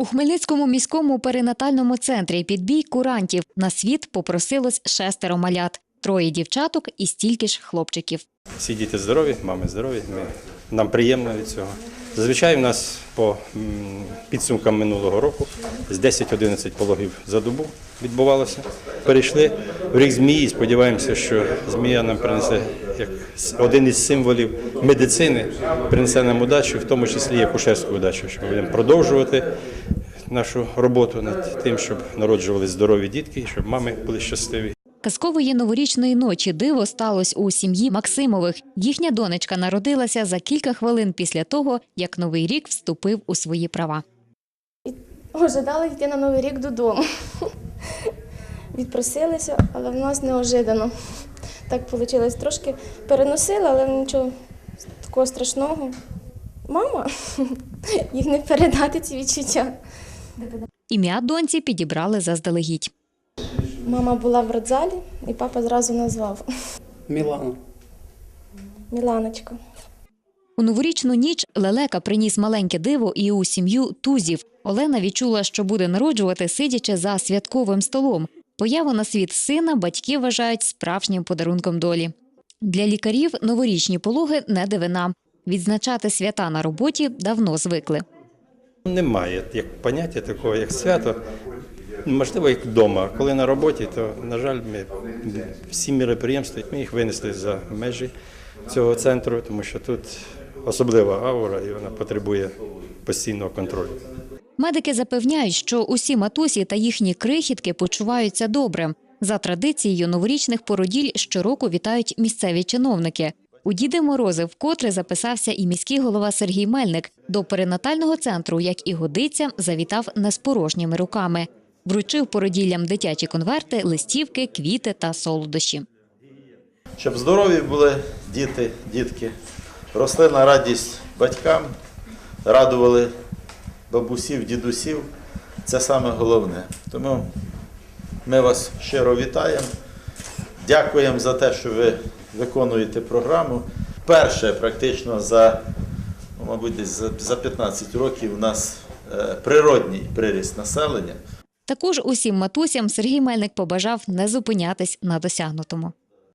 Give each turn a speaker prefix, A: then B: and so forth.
A: У Хмельницькому міському перинатальному центрі під бій курантів на світ попросилось шестеро малят, троє дівчаток і стільки ж хлопчиків.
B: Всі діти здорові, мами здорові. Ми, нам приємно від цього. Зазвичай у нас по підсумкам минулого року з 10-11 пологів за добу відбувалося. Перейшли в рік змії. Сподіваємося, що змія нам принесе як один із символів медицини, принесе нам удачу, в тому числі і акушерську удачу, що ми будемо продовжувати нашу роботу над тим, щоб народжували здорові дітки, щоб мами були щасливі.
A: Казкової новорічної ночі диво сталося у сім'ї Максимових. Їхня донечка народилася за кілька хвилин після того, як новий рік вступив у свої права.
C: Ожидали йти на Новий рік додому. Відпросилися, але в нас неожиданно. Так вийшло. Трошки переносили, але нічого такого страшного. Мама, їх не передати ці відчуття.
A: Ім'я доньці підібрали заздалегідь.
C: Мама була в родзалі, і папа зразу назвав
D: Мілана.
C: Міланочка.
A: У новорічну ніч лелека приніс маленьке диво і у сім'ю тузів. Олена відчула, що буде народжувати, сидячи за святковим столом. Появу на світ сина батьки вважають справжнім подарунком долі. Для лікарів новорічні пологи не дивина. Відзначати свята на роботі давно звикли.
B: Немає як поняття такого, як свято. Можливо, як вдома. Коли на роботі, то, на жаль, ми всі міроприємства ми їх винесли за межі цього центру, тому що тут особлива аура і вона потребує постійного контролю.
A: Медики запевняють, що усі матусі та їхні крихітки почуваються добре. За традицією новорічних породіль щороку вітають місцеві чиновники. У Діди Морози вкотре записався і міський голова Сергій Мельник. До перинатального центру, як і годиться, завітав не з порожніми руками. Вручив породіллям дитячі конверти, листівки, квіти та солодощі.
E: Щоб здорові були діти, дітки, росли на радість батькам, радували бабусів, дідусів. Це саме головне. Тому ми вас щиро вітаємо. Дякуємо за те, що ви виконуєте програму. Перше, практично за, ну, мабуть, десь за- за 15 років у нас е, природній приріст населення.
A: Також усім матусям Сергій Мельник побажав не зупинятись на досягнутому.